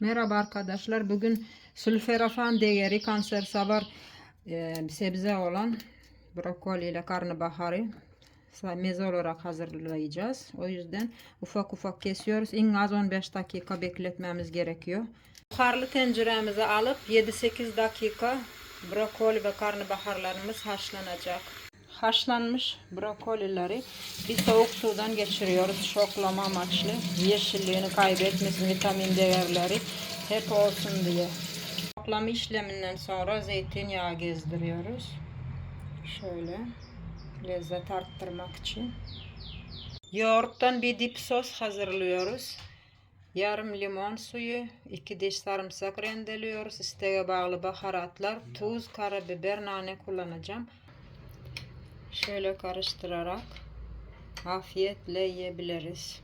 Merhaba arkadaşlar. Bugün sülferafan değeri kanser savar e, sebze olan brokoli ile karnabaharı meze olarak hazırlayacağız. O yüzden ufak ufak kesiyoruz. En az 15 dakika bekletmemiz gerekiyor. Buharlı tenceremize alıp 7-8 dakika brokoli ve karnabaharlarımız haşlanacak. Haşlanmış brokolileri bir soğuk sudan geçiriyoruz şoklama amaçlı. Yeşilliğini kaybetmesin, vitamin değerleri hep olsun diye. Şoklama işleminden sonra zeytinyağı gezdiriyoruz. Şöyle lezzet arttırmak için. Yoğurttan bir dip sos hazırlıyoruz. Yarım limon suyu, iki diş sarımsak rendeliyoruz. İsteğe bağlı baharatlar, tuz, karabiber, nane kullanacağım. Şöyle karıştırarak afiyetle yiyebiliriz.